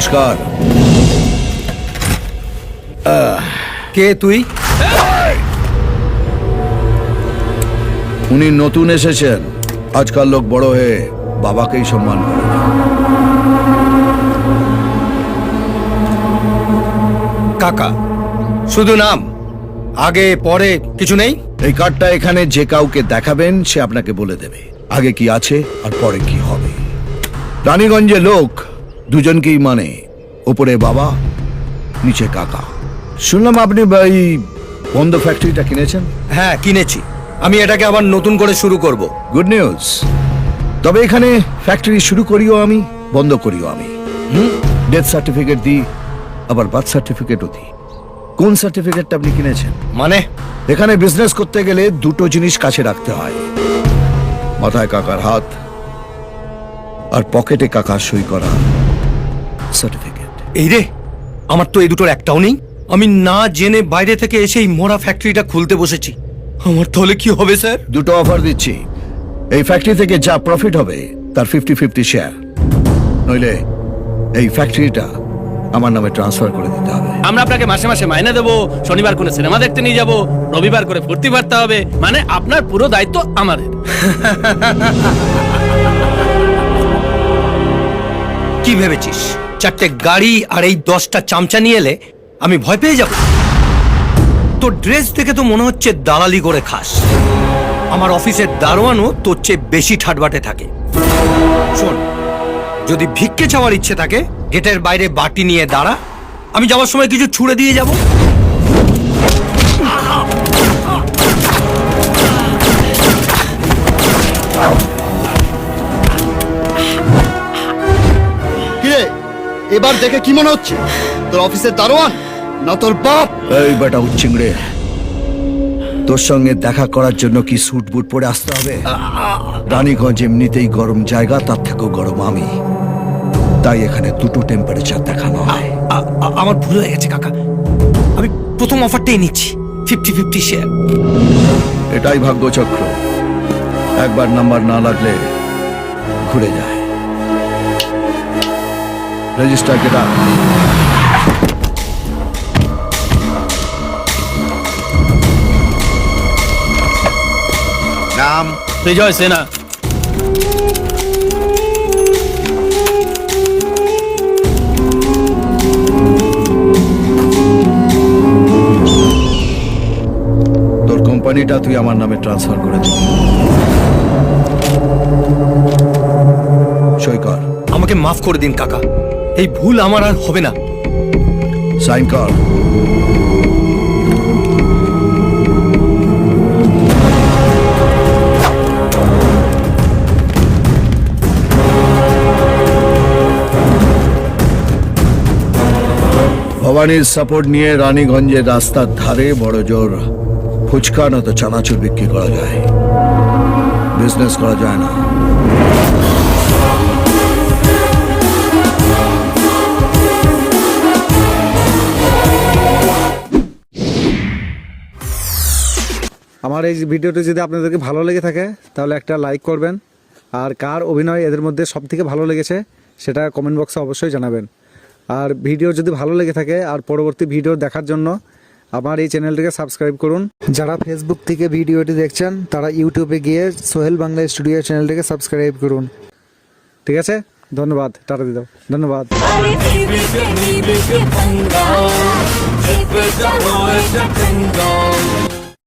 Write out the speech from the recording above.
নমস্কার। কে তুই? উনি নতুন এসেছেন। আজকাল লোক বড় হয়ে বাবাকেই সম্মান করে কাকা শুধু নাম আগে পরে কিছু নেই? এই কার্ডটা এখানে যে কাউকে দেখাবেন সে আপনাকে বলে দেবে। আগে কি আছে আর পরে কি হবে। রানীগঞ্জে লোক দুজনকেই মানে ওপরে বাবা নিচে কাকা। শুনলাম আপনি এই বন্ধ ফ্যাক্টরিটা কিনেছেন? হ্যাঁ কিনেছি। আমি এটাকে আবার নতুন করে শুরু করব। গুড নিউজ তবে এখানে ফ্যাক্টরি শুরু করিও আমি বন্ধ করিও আমি। ডেথ সার্টিফিকেট দিই আবার বার্থ সার্টিফিকেটও দিই। কোন সার্টিফিকেটটা আপনি কিনেছেন? মানে? এখানে বিজনেস করতে গেলে দুটো জিনিস কাছে রাখতে হয়। মাথায় কাকার হাত আর পকেটে কাকার সই করা। সার্টিফিকেট এই রে আমার তো এই দুটোর একটাও নেই। আমি না জেনে বাইরে থেকে এসে এই মরা ফ্যাক্টরিটা খুলতে বসেছি। আমার তাহলে কি হবে স্যার? দুটো অফার দিচ্ছি। এই ফ্যাক্টরি থেকে যা প্রফিট হবে তার ফিফটি ফিফটি শেয়ার নইলে এই ফ্যাক্টরিটা আমার নামে ট্রান্সফার করে দিতে হবে। আমরা আপনাকে মাসে মাসে মাইনে দেবো শনিবার করে সিনেমা দেখতে নিয়ে যাব রবিবার করে ফুর্তি মারতে হবে। মানে আপনার পুরো দায়িত্ব আমাদের। কি ভেবেছিস? চারটে গাড়ি আর এই দশটা চামচা নিয়ে এলে আমি ভয় পেয়ে যাব। তোর ড্রেস দেখে তো মনে হচ্ছে দালালি করে খাস। আমার অফিসের দারোয়ানও তোর চেয়ে বেশি ঠাটবাটে থাকে। শোন, যদি ভিক্ষে চাওয়ার ইচ্ছে থাকে, গেটের বাইরে বাটি নিয়ে দাঁড়া। আমি যাওয়ার সময় কিছু ছুড়ে দিয়ে যাব। এবার দেখে কি মনে হচ্ছে? তোর অফিসের দারোয়ান না তোর বাপ? এই বেটা উচ্চিংড়ে তোর সঙ্গে দেখা করার জন্য কি স্যুট বুট পরে আসতে হবে? রানীগঞ্জ এমনিতেই গরম জায়গা তার থেকেও গরম আমি। তাই এখানে দুটো টেম্পারেচার দেখানো হয়। আমার ভুল হয়ে গেছে কাকা। আমি প্রথম অফারটাই নিচ্ছি ফিফটি ফিফটি শেয়ার এটাই ভাগ্যচক্র। একবার নাম্বার না লাগলে ঘুরে যায়। রেজিস্টার কেটা নাম বিজয় সেনা তোর কোম্পানিটা তুই আমার নামে ট্রান্সফার করে দিবি সই কর। আমাকে মাফ করে দিন কাকা। এই ভুল আমার আর হবে না। সাইন কর ভবানীর সাপোর্ট নিয়ে রানীগঞ্জের রাস্তার ধারে বড় জোর। ফুচকা নয়তো চানাচুর বিক্রি করা যায়। বিজনেস করা যায় না। আমার এই ভিডিওটি যদি আপনাদেরকে ভালো লেগে থাকে, তাহলে একটা লাইক করবেন। আর কার অভিনয় এদের মধ্যে সব থেকে ভালো লেগেছে, সেটা কমেন্ট বক্সে অবশ্যই জানাবেন। আর ভিডিও যদি ভালো লেগে থাকে, আর পরবর্তী ভিডিও দেখার জন্য আমার এই চ্যানেলটিকে সাবস্ক্রাইব করুন। যারা ফেসবুক থেকে ভিডিওটি দেখছেন, তারা ইউটিউবে গিয়ে সোহেল বাংলা স্টুডিও চ্যানেলটিকে সাবস্ক্রাইব করুন। ঠিক আছে? ধন্যবাদ। টাটা দিদাও ধন্যবাদ।